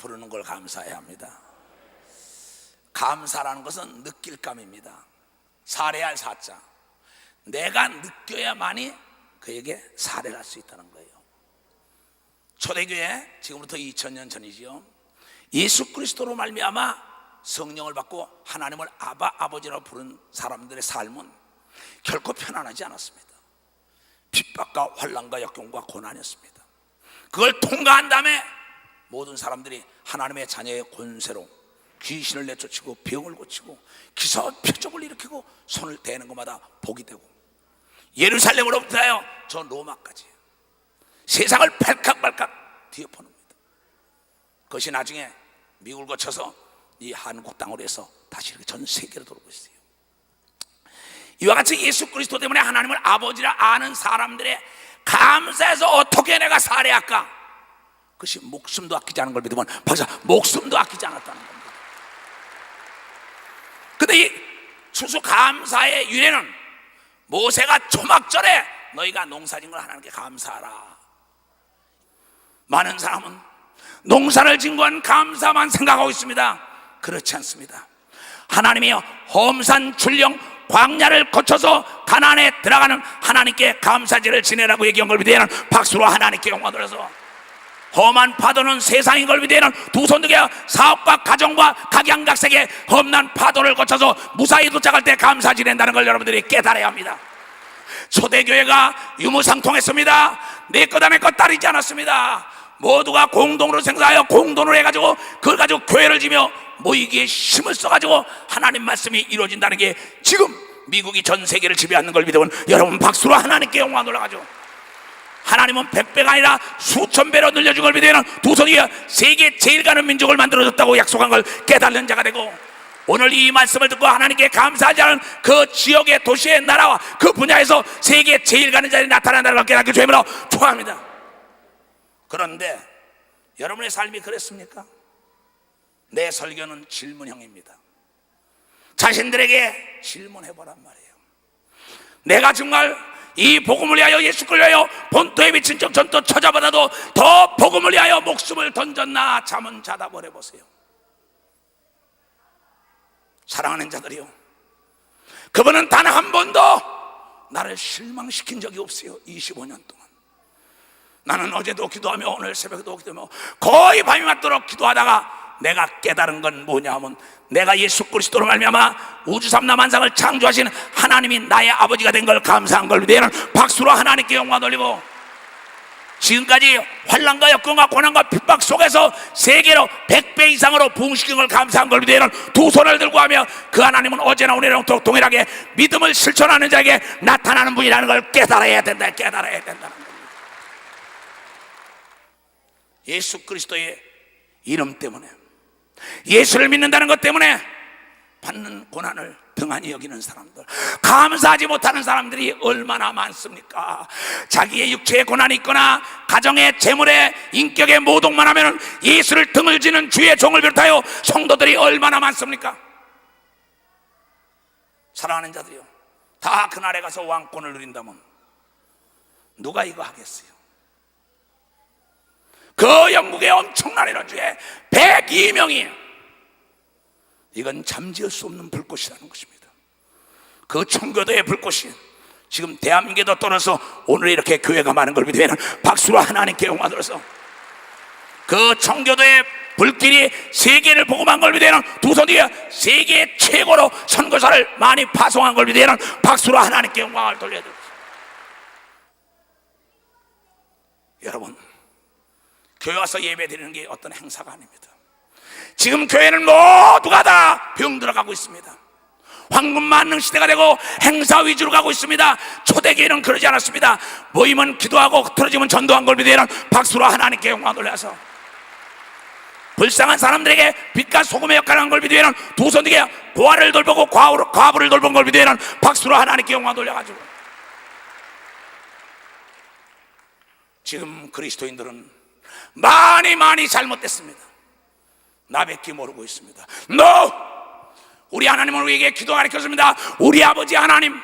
부르는 걸 감사해야 합니다. 감사라는 것은 느낄감입니다. 사례할 사자. 내가 느껴야만이 그에게 사례를 할 수 있다는 거예요. 초대교회 지금부터 2000년 전이지요. 예수 그리스도로 말미암아 성령을 받고 하나님을 아바 아버지라고 부른 사람들의 삶은 결코 편안하지 않았습니다. 핍박과 환란과 역경과 고난이었습니다. 그걸 통과한 다음에 모든 사람들이 하나님의 자녀의 권세로 귀신을 내쫓고 병을 고치고 기사와 표적을 일으키고 손을 대는 것마다 복이 되고 예루살렘으로부터요 저 로마까지 세상을 발칵발칵 뒤엎어놓습니다. 그것이 나중에 미국을 거쳐서 이 한국 땅으로 해서 다시 이렇게 전 세계로 돌고 있어요. 이와 같이 예수 그리스도 때문에 하나님을 아버지라 아는 사람들의 감사해서 어떻게 내가 살해할까? 그것이 목숨도 아끼지 않은 걸 믿으면 벌써 목숨도 아끼지 않았다는 겁니다. 근데 이 추수 감사의 유래는 모세가 초막절에 너희가 농사진 걸 하나님께 감사하라. 많은 사람은 농사를 진 건 감사만 생각하고 있습니다. 그렇지 않습니다. 하나님이 험산 출령 광야를 거쳐서 가나안에 들어가는 하나님께 감사제를 지내라고 얘기한 걸 위대한 박수로 하나님께 영광 돌려서 험한 파도는 세상인 걸 위대한 두 손들게 사업과 가정과 각양각색의 험난 파도를 거쳐서 무사히 도착할 때 감사 지낸다는 걸 여러분들이 깨달아야 합니다. 초대교회가 유무상통했습니다. 내 거다 내것 따르지 않았습니다. 모두가 공동으로 생사하여 공동으로 해가지고 그걸 가지고 교회를 지며 모이기에 힘을 써가지고 하나님 말씀이 이루어진다는 게 지금 미국이 전 세계를 지배하는 걸 믿으면 여러분 박수로 하나님께 영광 돌아가죠. 하나님은 백배가 아니라 수천 배로 늘려준 걸 믿으면 두 손이 세계 제일 가는 민족을 만들어줬다고 약속한 걸 깨달는 자가 되고 오늘 이 말씀을 듣고 하나님께 감사하지 않은 그 지역의 도시의 나라와 그 분야에서 세계 제일 가는 자리 나타난다는 걸 깨닫게 주님으로 축하합니다. 그런데 여러분의 삶이 그랬습니까? 내 설교는 질문형입니다. 자신들에게 질문해보란 말이에요. 내가 정말 이 복음을 위하여 예수를 위하여 본토에 비친 적 전도 찾아받아도 더 복음을 위하여 목숨을 던졌나 잠은 자다 버려보세요. 사랑하는 자들이요. 그분은 단 한 번도 나를 실망시킨 적이 없어요. 25년 동안. 나는 어제도 기도하며 오늘 새벽에도 기도하며 거의 밤이 맞도록 기도하다가 내가 깨달은 건 뭐냐 하면 내가 예수 그리스도로 말미암아 우주 삼라 만상을 창조하신 하나님이 나의 아버지가 된 걸 감사한 걸 위대한 박수로 하나님께 영광 돌리고 지금까지 환란과 역경과 고난과 핍박 속에서 세계로 100배 이상으로 부흥시킨 걸 감사한 걸 위대한 두 손을 들고 하며 그 하나님은 어제나 오늘이랑 동일하게 믿음을 실천하는 자에게 나타나는 분이라는 걸 깨달아야 된다 깨달아야 겁니다. 예수 그리스도의 이름 때문에 예수를 믿는다는 것 때문에 받는 고난을 등한히 여기는 사람들 감사하지 못하는 사람들이 얼마나 많습니까? 자기의 육체의 고난이 있거나 가정의 재물의 인격의 모독만 하면 예수를 등을 지는 주의 종을 비롯하여 성도들이 얼마나 많습니까? 사랑하는 자들이요 다 그날에 가서 왕권을 누린다면 누가 이거 하겠어요 그 영국의 엄청난 에너지에 102명이 이건 잠재울 수 없는 불꽃이라는 것입니다. 그 청교도의 불꽃이 지금 대한민국에도 떨어서 오늘 이렇게 교회가 많은 걸 믿으면 박수로 하나님께 영광 들어서 그 청교도의 불길이 세계를 복음한 걸 믿으면 두손 뒤에 세계 최고로 선거사를 많이 파송한 걸 믿으면 박수로 하나님께 영광을 돌려드립니다. 여러분 교회 와서 예배 드리는 게 어떤 행사가 아닙니다. 지금 교회는 모두가 다 병들어 가고 있습니다. 황금 만능 시대가 되고 행사 위주로 가고 있습니다. 초대교회는 그러지 않았습니다. 모이면 기도하고 틀어지면 전도한 걸 믿으면 박수로 하나님께 영광 돌려서 불쌍한 사람들에게 빛과 소금의 역할을 한걸 믿으면 두 손에게 고아를 돌보고 과부를, 과부를 돌본 걸 믿으면 박수로 하나님께 영광 돌려가지고 지금 그리스도인들은 많이 많이 잘못됐습니다. 나밖에 모르고 있습니다. No! 우리 하나님은 우리에게 기도 가르쳤습니다. 우리 아버지 하나님,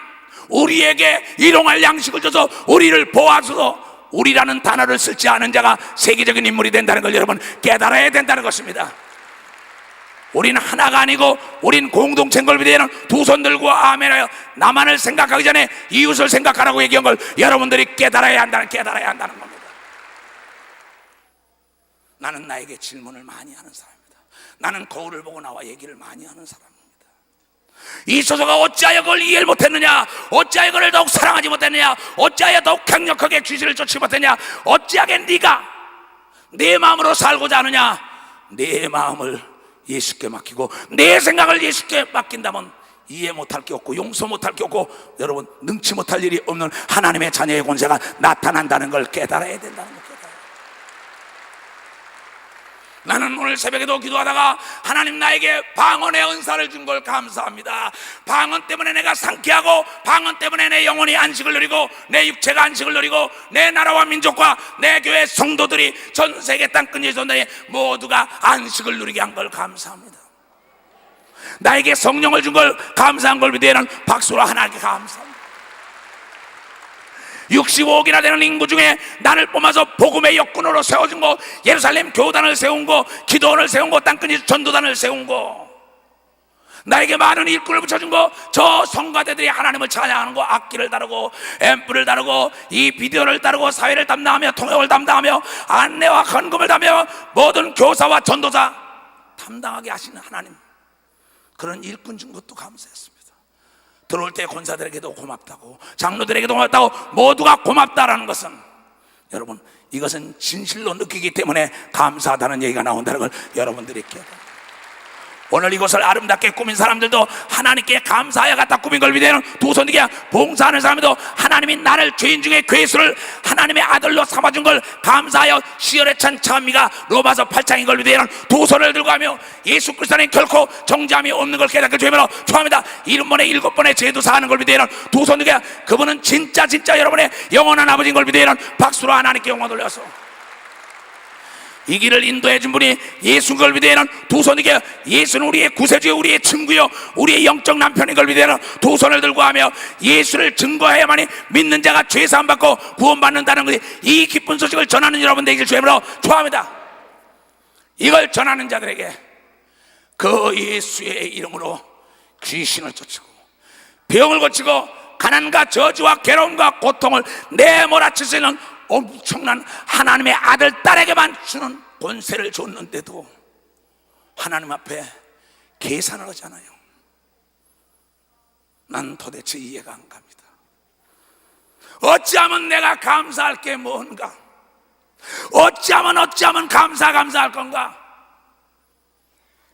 우리에게 일용할 양식을 줘서 우리를 보아주소 우리라는 단어를 쓸지 않은 자가 세계적인 인물이 된다는 걸 여러분 깨달아야 된다는 것입니다. 우리는 하나가 아니고 우린 공동체인 걸 믿어야는 두손 들고 아멘하여 나만을 생각하기 전에 이웃을 생각하라고 얘기한 걸 여러분들이 깨달아야 한다는 깨달아야 한다는 겁니다. 나는 나에게 질문을 많이 하는 사람입니다. 나는 거울을 보고 나와 얘기를 많이 하는 사람입니다. 이 소서가 어찌하여 그걸 이해를 못했느냐? 어찌하여 그를 더욱 사랑하지 못했느냐? 어찌하여 더욱 강력하게 귀신을 쫓지 못했냐? 어찌하게 네가 내 마음으로 살고자 하느냐? 내 마음을 예수께 맡기고 내 생각을 예수께 맡긴다면 이해 못할 게 없고 용서 못할 게 없고 여러분 능치 못할 일이 없는 하나님의 자녀의 권세가 나타난다는 걸 깨달아야 된다는 것 깨달아요. 나는 오늘 새벽에도 기도하다가 하나님 나에게 방언의 은사를 준 걸 감사합니다. 방언 때문에 내가 상쾌하고 방언 때문에 내 영혼이 안식을 누리고 내 육체가 안식을 누리고 내 나라와 민족과 내 교회 성도들이 전 세계 땅끝이 존재 모두가 안식을 누리게 한 걸 감사합니다. 나에게 성령을 준 걸 감사한 걸 위대한 박수로 하나님께 감사합니다. 65억이나 되는 인구 중에 나를 뽑아서 복음의 역군으로 세워준 거 예루살렘 교단을 세운 거 기도원을 세운 거 땅끝이 전도단을 세운 거 나에게 많은 일꾼을 붙여준 거 저 성가대들이 하나님을 찬양하는 거 악기를 다루고 앰프를 다루고 이 비디오를 다루고 사회를 담당하며 통역을 담당하며 안내와 헌금을 담며 모든 교사와 전도자 담당하게 하시는 하나님 그런 일꾼 준 것도 감사했습니다 들어올 때 권사들에게도 고맙다고 장로들에게도 고맙다고 모두가 고맙다라는 것은 여러분 이것은 진실로 느끼기 때문에 감사하다는 얘기가 나온다는 걸 여러분들이 깨달아요 오늘 이곳을 아름답게 꾸민 사람들도 하나님께 감사하여 갖다 꾸민 걸 두손 들게 봉사하는 사람도 하나님이 나를 죄인 중에 괴수를 하나님의 아들로 삼아준 걸 감사하여 시열에 찬 찬미가 로마서 8장인 걸 위대한 두 손을 들고 하며 예수 그리스도는 결코 정죄함이 없는 걸 깨닫게 되며 축하합니다. 일곱 번에 일곱 번의 죄도 사하는 걸 두손 들게 그분은 진짜 진짜 여러분의 영원한 아버지인 걸 위대한 박수로 하나님께 영광 돌려서 이 길을 인도해 준 분이 예수인 걸 믿어야는 두 손이게 예수는 우리의 구세주요 우리의 친구요. 우리의 영적 남편인 걸 믿어야는 두 손을 들고 하며 예수를 증거해야만이 믿는 자가 죄 사함 받고 구원 받는다는 것이 이 기쁜 소식을 전하는 여러분 되길 주님으로 축하합니다. 이걸 전하는 자들에게 그 예수의 이름으로 귀신을 쫓고 병을 고치고 가난과 저주와 괴로움과 고통을 내몰아칠 수 있는 엄청난 하나님의 아들 딸에게만 주는 권세를 줬는데도 하나님 앞에 계산을 하잖아요. 난 도대체 이해가 안 갑니다. 어찌하면 내가 감사할 게 뭔가? 어찌하면 어찌하면 감사 감사할 건가?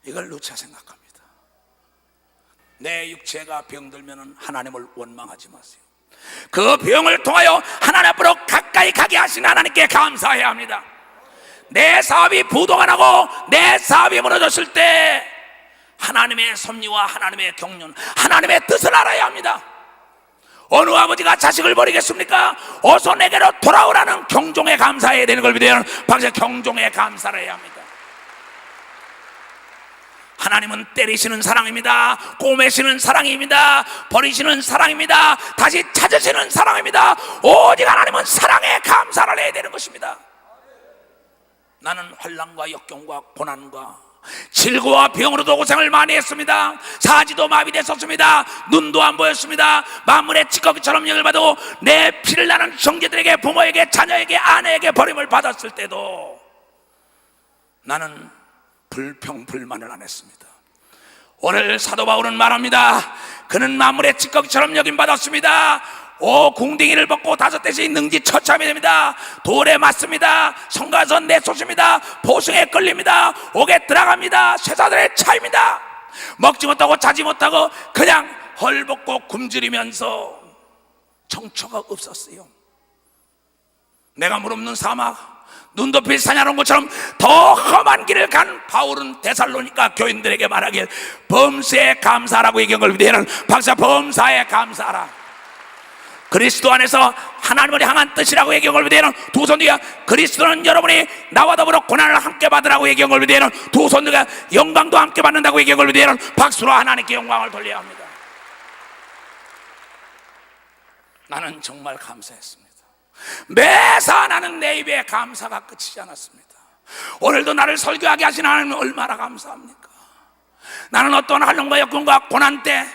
이걸 누차 생각합니다. 내 육체가 병들면 하나님을 원망하지 마세요. 그 병을 통하여 하나님 앞으로 가까이 가게 하신 하나님께 감사해야 합니다. 내 사업이 부도가 나고 내 사업이 무너졌을 때 하나님의 섭리와 하나님의 경륜, 하나님의 뜻을 알아야 합니다. 어느 아버지가 자식을 버리겠습니까? 어서 내게로 돌아오라는 경종에 감사해야 되는 걸 믿어요. 방금 경종에 감사를 해야 합니다. 하나님은 때리시는 사랑입니다. 꼬매시는 사랑입니다. 버리시는 사랑입니다. 다시 찾으시는 사랑입니다. 오직 하나님은 사랑에 감사를 해야 되는 것입니다. 나는 환란과 역경과 고난과 질고와 병으로도 고생을 많이 했습니다. 사지도 마비됐었습니다. 눈도 안 보였습니다. 만물의 찌꺼기처럼 영을 받고 내 피를 나는 형제들에게 부모에게 자녀에게 아내에게 버림을 받았을 때도 나는 불평불만을 안 했습니다. 오늘 사도 바울은 말합니다. 그는 만물의 찌꺼기처럼 여김 받았습니다. 오 궁딩이를 벗고 다섯 대씩 능지 처참이 됩니다. 돌에 맞습니다. 성가서 내쏟습니다. 보승에 끌립니다. 옥에 들어갑니다. 쇠사들의 차입니다. 먹지 못하고 자지 못하고 그냥 헐벗고 굶주리면서 정처가 없었어요. 내가 물없는 사막 눈 덮일 사냐는 것처럼 더 험한 길을 간 바울은 데살로니까 교인들에게 말하길 범사에 감사라고 얘기한 걸 위대한 박사 범사에 감사라. 그리스도 안에서 하나님을 향한 뜻이라고 얘기한 걸 위대한 두 손들과 그리스도는 여러분이 나와 더불어 고난을 함께 받으라고 얘기한 걸 위대한 두 손들과 영광도 함께 받는다고 얘기한 걸 위대한 박수로 하나님께 영광을 돌려야 합니다. 나는 정말 감사했습니다 매사 나는 내 입에 감사가 끝이지 않았습니다. 오늘도 나를 설교하게 하신 하나님 얼마나 감사합니까? 나는 어떤 한론과 역군과 고난 때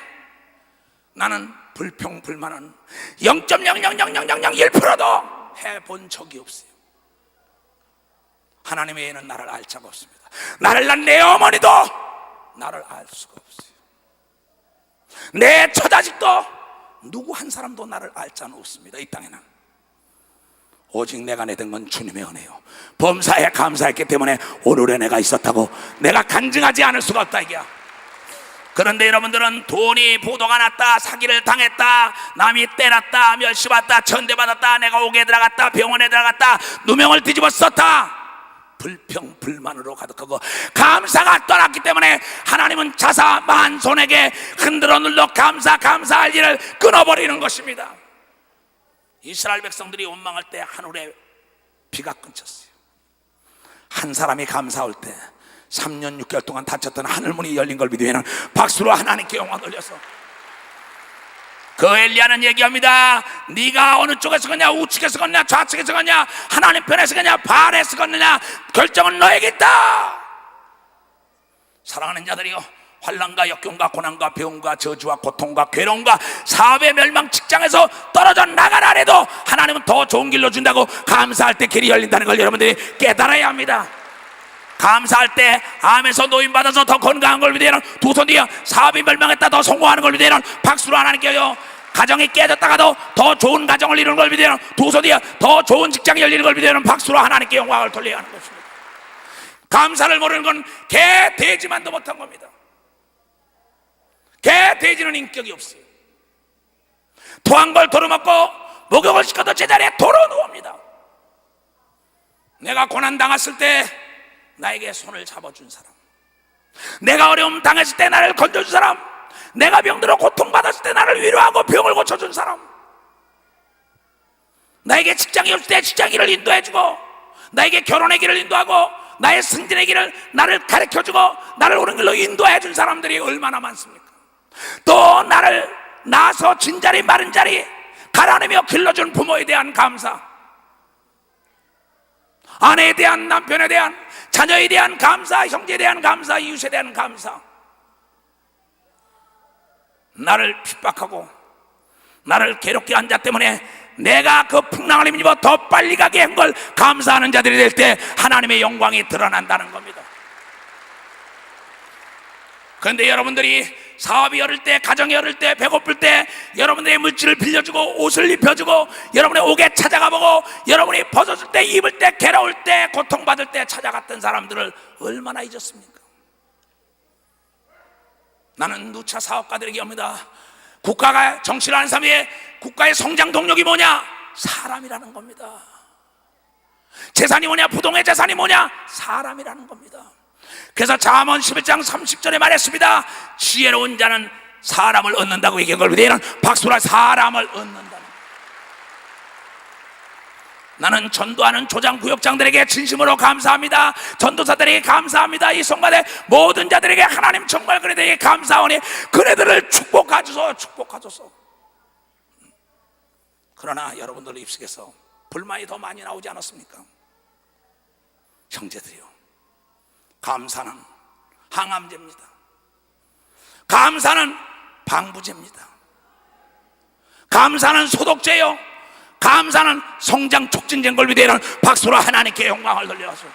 나는 불평불만은 0.0000001%도 해본 적이 없어요. 하나님 외에는 나를 알 자가 없습니다. 나를 난 내 어머니도 나를 알 수가 없어요. 내 처자식도 누구 한 사람도 나를 알 자는 없습니다. 이 땅에는. 오직 내가 내던 건 주님의 은혜요. 범사에 감사했기 때문에 오늘의 내가 있었다고 내가 간증하지 않을 수가 없다 이게야. 그런데 여러분들은 돈이 보도가 났다, 사기를 당했다, 남이 때렸다, 멸시받다, 천대받았다, 내가 옥에 들어갔다, 병원에 들어갔다, 누명을 뒤집어 썼다. 불평, 불만으로 가득하고 감사가 떠났기 때문에 하나님은 자사 만손에게 흔들어 눌러 감사, 감사할 일을 끊어버리는 것입니다. 이스라엘 백성들이 원망할 때 하늘에 비가 끊쳤어요. 한 사람이 감사할 때 3년 6개월 동안 닫혔던 하늘문이 열린 걸 믿으면 박수로 하나님께 영광 돌려서 그 엘리야는 얘기합니다. 네가 어느 쪽에서 걷냐, 우측에서 걷냐, 좌측에서 걷냐, 하나님 편에서 걷냐, 발에서 걷느냐, 결정은 너에게 있다. 사랑하는 자들이요, 환란과 역경과 고난과 배움과 저주와 고통과 괴로움과 사업의 멸망 직장에서 떨어져 나가라 해도 하나님은 더 좋은 길로 준다고 감사할 때 길이 열린다는 걸 여러분들이 깨달아야 합니다. 감사할 때 암에서 노인 받아서 더 건강한 걸 위대한 두손 뒤에 사업이 멸망했다 더 성공하는 걸 위대한 박수로 하나님께요 가정이 깨졌다가도 더 좋은 가정을 이루는 걸 위대한 두손 뒤에 더 좋은 직장이 열리는 걸 위대한 박수로 하나님께 영광을 돌려야 하는 것입니다 감사를 모르는 건 개 돼지만도 못한 겁니다 개 돼지는 인격이 없어요. 토한 걸 도로먹고 목욕을 시켜도 제자리에 도로 누웁니다. 내가 고난 당했을 때 나에게 손을 잡아준 사람. 내가 어려움 당했을 때 나를 건져준 사람. 내가 병들어 고통받았을 때 나를 위로하고 병을 고쳐준 사람. 나에게 직장이 없을 때 직장 일을 인도해주고 나에게 결혼의 길을 인도하고 나의 승진의 길을 나를 가르쳐주고 나를 옳은 길로 인도해준 사람들이 얼마나 많습니까 또 나를 낳아서 진 자리 마른 자리 가라앉으며 길러준 부모에 대한 감사 아내에 대한 남편에 대한 자녀에 대한 감사, 형제에 대한 감사, 이웃에 대한 감사. 나를 핍박하고 나를 괴롭게 한 자 때문에 내가 그 풍랑을 힘입어 더 빨리 가게 한 걸 감사하는 자들이 될 때 하나님의 영광이 드러난다는 겁니다. 그런데 여러분들이 사업이 어릴 때, 가정이 어릴 때, 배고플 때 여러분들의 물질을 빌려주고 옷을 입혀주고 여러분의 옥에 찾아가 보고 여러분이 벗었을 때, 입을 때, 괴로울 때, 고통받을 때 찾아갔던 사람들을 얼마나 잊었습니까? 나는 누차 사업가들에게 합니다. 국가가 정치를 하는 사람의 국가의 성장 동력이 뭐냐? 사람이라는 겁니다. 재산이 뭐냐? 부동의 재산이 뭐냐? 사람이라는 겁니다. 그래서 잠언 11장 30절에 말했습니다. 지혜로운 자는 사람을 얻는다고 얘기한 걸 위대한 박수라 사람을 얻는다. 나는 전도하는 조장 구역장들에게 진심으로 감사합니다. 전도사들에게 감사합니다. 이 성가대 모든 자들에게 하나님 정말 그네들에게 감사하니 그네들을 축복하소서 축복하소서. 그러나 여러분들 입속에서 불만이 더 많이 나오지 않았습니까? 형제들이요. 감사는 항암제입니다. 감사는 방부제입니다. 감사는 소독제요. 감사는 성장 촉진제인 걸 위대한 박수로 하나님께 영광을 돌려서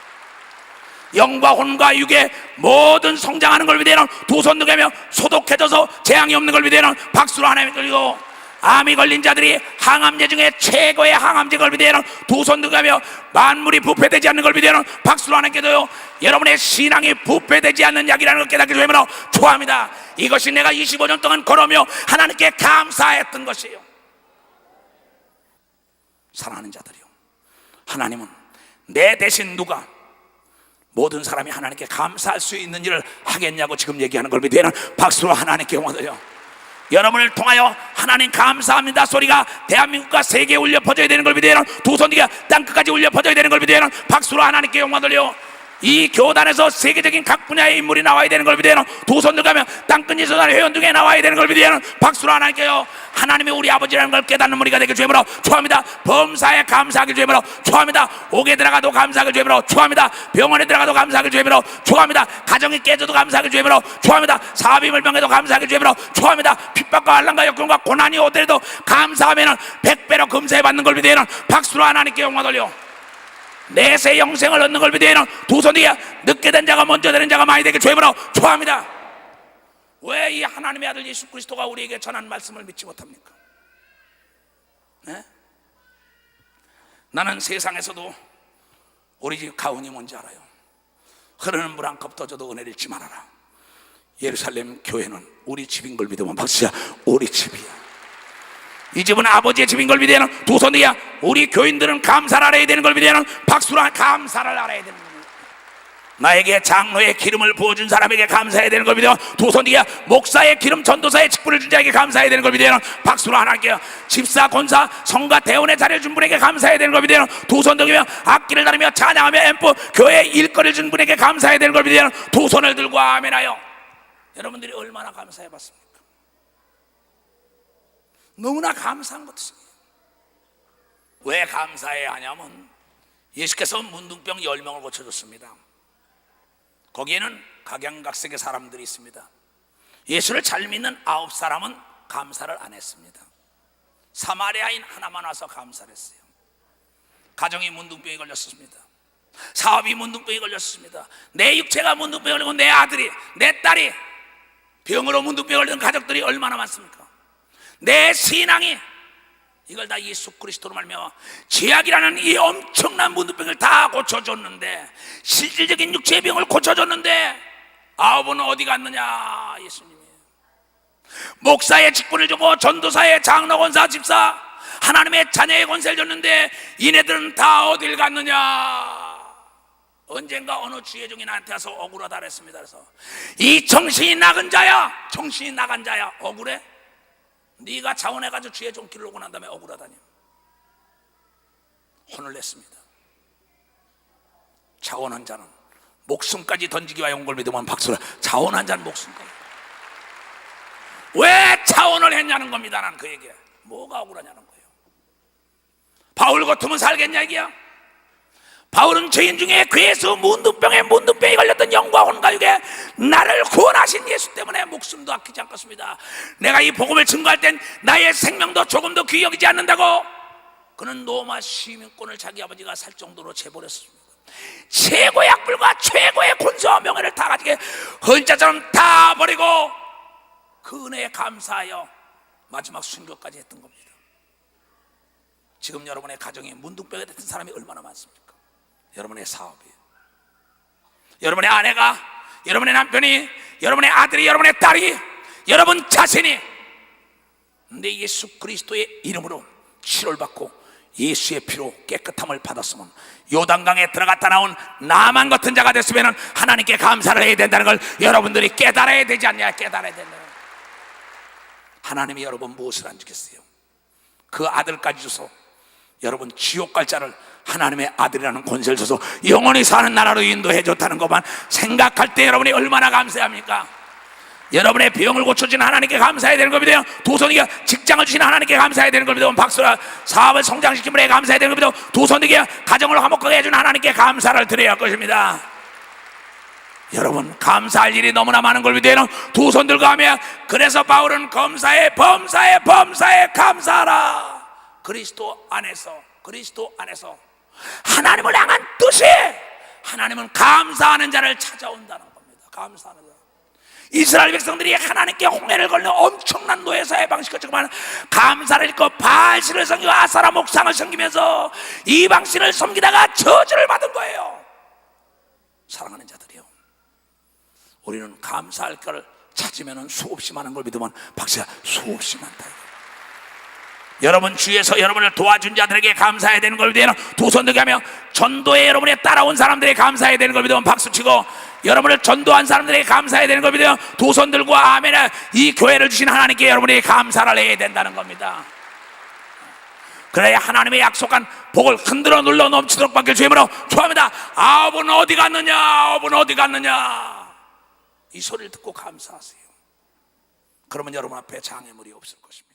영과 혼과 육의 모든 성장하는 걸 위대한 두손 들며 소독해져서 재앙이 없는 걸 위대한 박수로 하나님께 돌리고 암이 걸린 자들이 항암제 중에 최고의 항암제 걸 위대한 두손 들며 만물이 부패되지 않는 걸 위대한 박수로 하나님께 도요. 여러분의 신앙이 부패되지 않는 약이라는 걸 깨닫게 되면 좋아합니다. 이것이 내가 25년 동안 걸으며 하나님께 감사했던 것이에요. 사랑하는 자들이요. 하나님은 내 대신 누가 모든 사람이 하나님께 감사할 수 있는 일을 하겠냐고 지금 얘기하는 걸 믿으면 박수로 하나님께 영원해요 여러분을 통하여 하나님 감사합니다. 소리가 대한민국과 세계에 울려 퍼져야 되는 걸 믿어야 두손 뒤가 땅끝까지 울려 퍼져야 되는 걸 믿어야 박수로 하나님께 영광 돌려 이 교단에서 세계적인 각 분야의 인물이 나와야 되는 걸. 두 손들 가면 땅끝이 소단 회원 중에 나와야 되는 걸 믿어요. 박수로 하나님께요. 하나님이 우리 아버지라는 걸 깨닫는 머리가 되게 주임으로 축합니다. 범사에 감사하길 주임으로 축합니다. 옥에 들어가도 감사하길 주임으로 축합니다. 병원에 들어가도 감사하길 주임으로 축합니다. 가정이 깨져도 감사하길 주임으로 축합니다. 사업이 물병해도 감사하길 주임으로 축합니다. 핍박과 환란과 역경과 고난이 오더라도 감사하면은 백배로 금세 받는 걸 믿어요. 박수로 하나님께 영광 돌려. 내세 영생을 얻는 걸 믿어요. 두 손이야 늦게 된 자가 먼저 되는 자가 많이 되게 죄물어 좋아합니다. 왜 이 하나님의 아들 예수 그리스도가 우리에게 전한 말씀을 믿지 못합니까? 네? 나는 세상에서도 우리 집 가훈이 뭔지 알아요. 흐르는 물 한 컵 떠줘도 은혜를 잃지 말아라. 예루살렘 교회는 우리 집인 걸 믿으면 박수야. 우리 집이야. 이 집은 아버지의 집인 걸 믿어야는 두 손이야. 우리 교인들은 감사를 알아야 되는 걸 믿어야는 박수라 감사를 알아야 되는 거야. 나에게 장로의 기름을 부어준 사람에게 감사해야 되는 걸 믿어 두 손이야 목사의 기름 전도사의 직분을 준 자에게 감사해야 되는 걸 믿어요 박수로 하나님께 집사 권사 성가 대원의 자리를 준 분에게 감사해야 되는 걸 믿어요 두손 들며 악기를 다루며 찬양하며 앰프 교회 일거리를 준 분에게 감사해야 되는 걸 믿어요 두 손을 들고 아멘하여 여러분들이 얼마나 감사해 봤습니까 너무나 감사한 것이에요 왜 감사해야 하냐면 예수께서 문둥병 10명을 고쳐줬습니다 거기에는 각양각색의 사람들이 있습니다. 예수를 잘 믿는 아홉 사람은 감사를 안 했습니다. 사마리아인 하나만 와서 감사를 했어요. 가정이 문둥병이 걸렸습니다. 사업이 문둥병이 걸렸습니다. 내 육체가 문둥병이 걸리고 내 아들이, 내 딸이 병으로 문둥병이 걸린 가족들이 얼마나 많습니까? 내 신앙이 이걸 다 예수 그리스도로 말미암아 죄악이라는 이 엄청난 문둥병을 다 고쳐줬는데 실질적인 육체의 병을 고쳐줬는데 아홉은 어디 갔느냐 예수님이. 목사의 직분을 주고 전도사의 장로 권사 집사 하나님의 자녀의 권세를 줬는데 이네들은 다 어딜 갔느냐? 언젠가 어느 주의 종이 나한테 와서 억울하다 그랬습니다. 그래서 이 정신이 나간 자야 정신이 나간 자야 억울해 네가 자원해가지고 주의 종길을 오고 난 다음에 억울하다니. 혼을 냈습니다. 자원한 자는 목숨까지 던지기 위해 온걸 믿으면 박수라 자원한 자는 목숨까지. 왜 자원을 했냐는 겁니다 나는 그에게. 뭐가 억울하냐는 거예요. 바울 같으면 살겠냐 이게야 바울은 죄인 중에 괴수 문둥병에 문둥병이 걸렸던 영과 혼과육에 나를 구원하신 예수 때문에 목숨도 아끼지 않겠습니다. 내가 이 복음을 증거할 땐 나의 생명도 조금도 귀 여기지 않는다고 그는 로마 시민권을 자기 아버지가 살 정도로 재버렸습니다. 최고의 악불과 최고의 군사와 명예를 다 가지게 헌자처럼 다 버리고 그 은혜에 감사하여 마지막 순교까지 했던 겁니다. 지금 여러분의 가정에 문둥병이 됐던 사람이 얼마나 많습니까? 여러분의 사업이 여러분의 아내가 여러분의 남편이 여러분의 아들이 여러분의 딸이 여러분 자신이. 내 예수 그리스도의 이름으로 치료를 받고 예수의 피로 깨끗함을 받았으면 요단강에 들어갔다 나온 나만 같은 자가 됐으면 하나님께 감사를 해야 된다는 걸 여러분들이 깨달아야 되지 않냐? 깨달아야 된다. 하나님이 여러분 무엇을 안 주겠어요? 그 아들까지 줘서 여러분 지옥 갈 자를 하나님의 아들이라는 권세를 줘서 영원히 사는 나라로 인도해 줬다는 것만 생각할 때 여러분이 얼마나 감사합니까? 여러분의 병을 고쳐주는 하나님께 감사해야 되는 겁니다. 도선이가 직장을 주시는 하나님께 감사해야 되는 겁니다. 박수라 사업을 성장시키는 분에 감사해야 되는 겁니다. 도선이가 가정을 화목하게 해주는 하나님께 감사를 드려야 할 것입니다. 여러분 감사할 일이 너무나 많은 걸 믿어요. 두 손 들고 하며 그래서 바울은 검사에 범사에 범사에 감사하라. 그리스도 안에서 그리스도 안에서 하나님을 향한 뜻이 하나님은 감사하는 자를 찾아온다는 겁니다. 감사하는 자. 이스라엘 백성들이 하나님께 홍해를 걸는 엄청난 노예사의 방식을 감사를 읽고 바알신을 섬기고 아사라 목상을 섬기면서 이방신을 섬기다가 저주를 받은 거예요. 사랑하는 자들이요. 우리는 감사할 것을 찾으면 수없이 많은 걸 믿으면 박수야 수없이 많다. 여러분 주위에서 여러분을 도와준 자들에게 감사해야 되는 걸 믿으면 두손 들게 하며 전도에 여러분의 따라온 사람들에게 감사해야 되는 걸 믿으면 박수치고 여러분을 전도한 사람들에게 감사해야 되는 걸 믿으면 두손 들고 아멘 이 교회를 주신 하나님께 여러분이 감사를 해야 된다는 겁니다. 그래야 하나님의 약속한 복을 흔들어 눌러 넘치도록 받길 주임으로 축원합니다. 아업은 어디 갔느냐? 아업은 어디 갔느냐? 이 소리를 듣고 감사하세요. 그러면 여러분 앞에 장애물이 없을 것입니다